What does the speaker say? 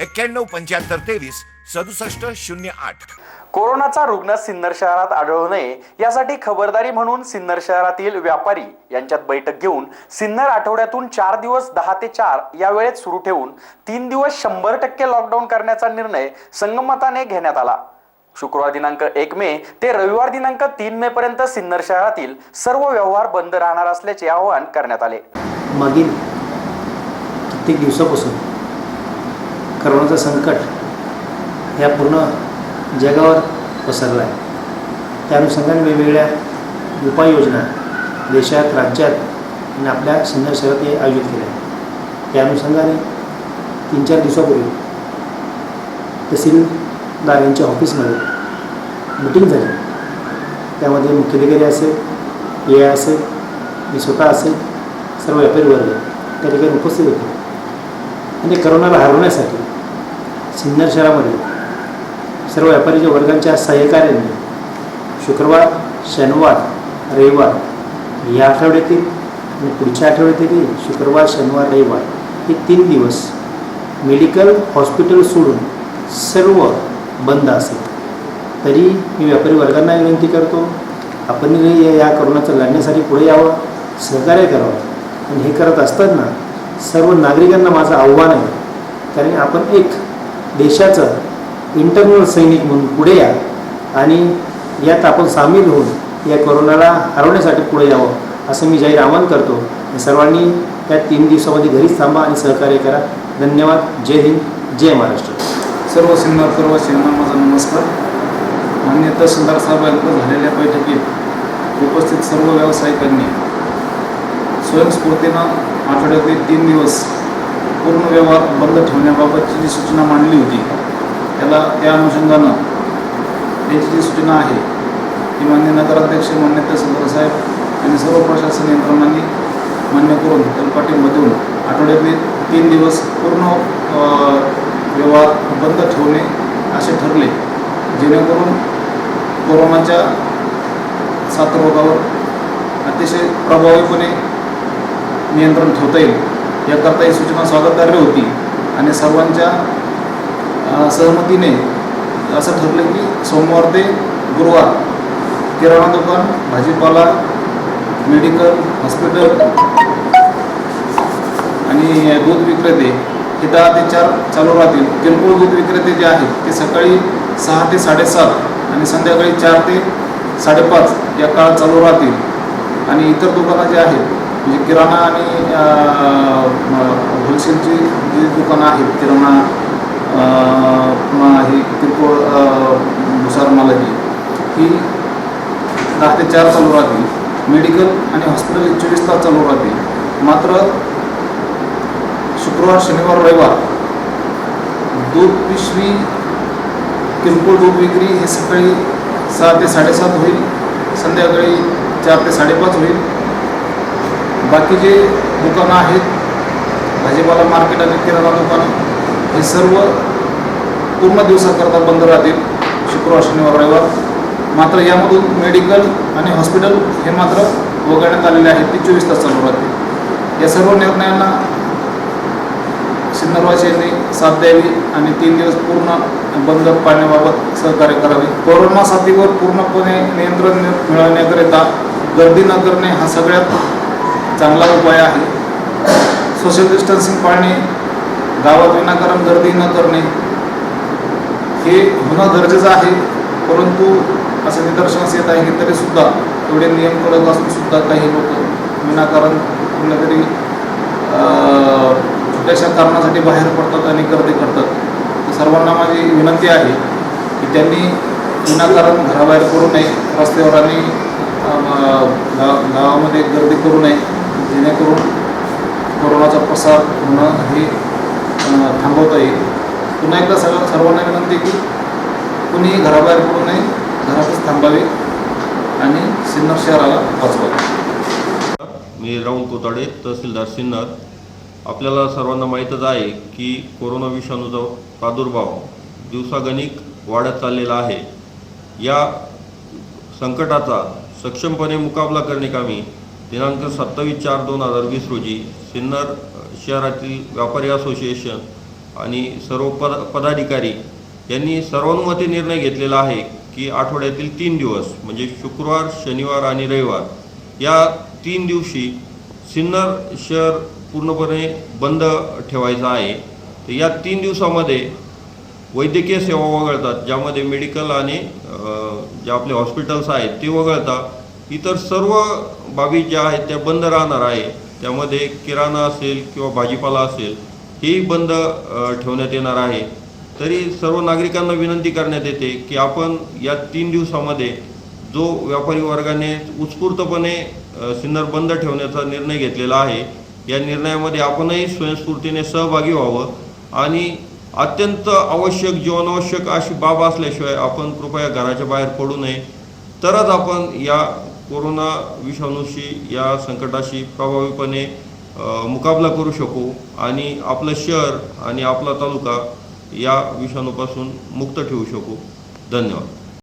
एक्क्याण्णव पंच्याहत्तर तेवीस सदुसष्ट शून्य आठ. कोरोनाचा रुग्ण सिन्नर शहरात आढळू नये यासाठी खबरदारी म्हणून सिन्नर शहरातील व्यापारी यांच्यात बैठक घेऊन सिन्नर आठवड्यातून चार दिवस दहा ते चार या वेळेत सुरू ठेवून तीन दिवस शंभर टक्के लॉकडाऊन करण्याचा निर्णय संगमताने घेण्यात आला. शुक्रवार दिनांक एक मे ते रविवार दिनांक तीन मे पर्यंत सिन्नर शहरातील सर्व व्यवहार बंद राहणार असल्याचे आवाहन करण्यात आले. मागील कित्येक दिवसापासून करोनाचं संकट ह्या पूर्ण जगावर पसरलं आहे त्या अनुषंगाने वेगवेगळ्या उपाययोजना देशात राज्यात आणि आपल्या सिन्नर शहरात हे आयोजित केल्या आहेत. त्या अनुषंगाने तीन चार दिवसापूर्वी तहसीलदार यांच्या ऑफिसमध्ये मिटिंग झाली. त्यामध्ये मुख्याधिकारी असेल ए आय असेल मी स्वतः असेल सर्व व्यापारी वर्ग त्या ठिकाणी उपस्थित होते. आणि करोनाला हरवण्यासाठी सिन्नर शहरामध्ये सर्व व्यापारीच्या वर्गांच्या सहकार्याने शुक्रवार शनिवार रविवार या आठवड्यातील आणि पुढच्या आठवड्यातील शुक्रवार शनिवार रविवार हे तीन दिवस मेडिकल हॉस्पिटल सोडून सर्व बंद असेल. तरी मी व्यापारी वर्गांना विनंती करतो आपण या या करोनाचं लढण्यासाठी पुढे यावं सहकार्य करावं. आणि हे करत असताना सर्व नागरिकांना माझं आव्हान आहे. कारण आपण एक देशाचं इंटरनल सैनिक म्हणून पुढे या आणि यात आपण सामील होऊन या कोरोनाला हरवण्यासाठी पुढे यावं असं मी जाहीर आवाहन करतो. सर्वांनी त्या तीन दिवसामध्ये घरीच थांबा आणि सहकार्य करा. धन्यवाद. जय हिंद. जय महाराष्ट्र. सर्व सिन्नरकरवासीयांना माझा नमस्कार. मान्य तहसीलदार साहेबांकडे झालेल्या बैठकीत उपस्थित सर्व व्यावसायिकांनी स्वयंस्फूर्तीनं आठवड्यातील तीन दिवस पूर्ण व्यवहार बंद ठेवण्याबाबतची जी सूचना मांडली होती त्याला त्या अनुषंगानं त्यांची जी सूचना आहे ती मान्य नगराध्यक्ष मान्य तहसीलदार साहेब आणि सर्व प्रशासन यंत्रणांनी मान्य करून त्याला पाठिंबा देऊन आठवड्यातले तीन दिवस पूर्ण व्यवहार बंद ठेवणे असे ठरले जेणेकरून कोरोनाच्या साथरोगावर अतिशय प्रभावीपणे नियंत्रण ठेवता येईल. याकरता ही सूचना स्वागतार्ह होती आणि सर्वांच्या सहमतीने असं ठरलं की सोमवार ते गुरुवार किराणा दुकान भाजीपाला मेडिकल हॉस्पिटल आणि दूध विक्रेते हे दहा ते चार चालू राहतील. किरकोळ दूध विक्रेते जे आहेत ते सकाळी सहा ते साडेसात आणि संध्याकाळी चार ते साडेपाच या काळात चालू राहतील. आणि इतर दुकानं जे आहेत म्हणजे किराणा आणि होलसेलची जी दुकानं आहेत किराणा पुन्हा ही किरकोळ भुसार मालाची ही दहा ते चार चालू राहतील. मेडिकल आणि हॉस्पिटल चोवीस तास चालू राहतील. मात्र शुक्रवार शनिवार रविवार दूध पिशवी किरकोळ दूध विक्री हे सकाळी सहा ते साडेसात होईल. संध्याकाळी चार ते साडेपाच होईल. बाकीचे दुकानं आहेत भाजीपाला मार्केट आणि किराणा दुकानं हे सर्व पूर्ण दिवसाकरता बंद राहतील शुक्रवार शनिवार रविवार. मात्र यामधून मेडिकल आणि हॉस्पिटल हे मात्र वगळण्यात आलेले आहेत ते चोवीस तास चालू राहतील. या सर्व निर्णयांना सिन्नरवासियांनी साथ द्यावी आणि तीन दिवस पूर्ण बंद पाळण्याबाबत सहकार्य करावे. कोरोना साथीवर पूर्णपणे नियंत्रण मिळवण्याकरिता गर्दी न करणे हा सगळ्यात चांगला उपाय आहे. सोशल डिस्टन्सिंग पाळणे गावात विनाकारण गर्दी न करणे हे होणं गरजेचं आहे. परंतु असं निदर्शनास येत आहे की तरीसुद्धा एवढे नियम कडक असून सुद्धा काही लोक विनाकारण कुठल्यातरी छोट्याशा कारणासाठी बाहेर पडतात आणि गर्दी करतात. तर सर्वांना माझी विनंती आहे की त्यांनी विनाकारण घराबाहेर करू नये रस्त्यावर आणि गावामध्ये गर्दी करू नये. जेणेकरून कोरोनाचा प्रसार होणं हे थांबवता येईल पुन्हा एकदा सगळं सर्वांना विनंती की कुणीही घराबाहेर पडू नये घरातच थांबावे आणि सिन्नर शहराला वाचवावे. मी राहुल कोताडे तहसीलदार सिन्नर. आपल्याला सर्वांना माहीतच आहे की कोरोना विषाणूचा प्रादुर्भाव दिवसागणिक वाढत चाललेला आहे. या संकटाचा सक्षमपणे मुकाबला करणे कामी दिनांक सत्तावीस चार दोन हजार वीस रोजी सिन्नर शहरातील व्यापारी असोसिएशन आणि सर्व पद पदाधिकारी यांनी सर्वानुमते निर्णय घेतलेला आहे की आठवड्यातील तीन दिवस म्हणजे शुक्रवार शनिवार आणि रविवार या तीन दिवशी सिन्नर शहर पूर्णपणे बंद ठेवायचं आहे. तर या तीन दिवसामध्ये वैद्यकीय सेवा वगळतात ज्यामध्ये मेडिकल आणि जे आपले हॉस्पिटल्स आहेत ते वगळता इतर सर्व बाबी ज्या आहेत त्या बंद राहणार आहे. त्यामध्ये किराणा असेल किंवा भाजीपाला असेल हेही बंद ठेवण्यात येणार आहे. तरी सर्व नागरिकांना विनंती करण्यात येते की आपण या तीन दिवसामध्ये जो व्यापारी वर्गाने उत्स्फूर्तपणे सिन्नर बंद ठेवण्याचा निर्णय घेतलेला आहे या निर्णयामध्ये आपणही स्वयंस्फूर्तीने सहभागी व्हावं आणि अत्यंत आवश्यक जीवनावश्यक अशी बाब असल्याशिवाय आपण कृपया घराच्या बाहेर पडू नये. तरच आपण या कोरोना विषाणूशी या संकटाशी प्रभावीपणे मुकाबला करू शकू आणि आपलं शहर आणि आपला तालुका या विषाणूपासून मुक्त ठेवू शकू. धन्यवाद.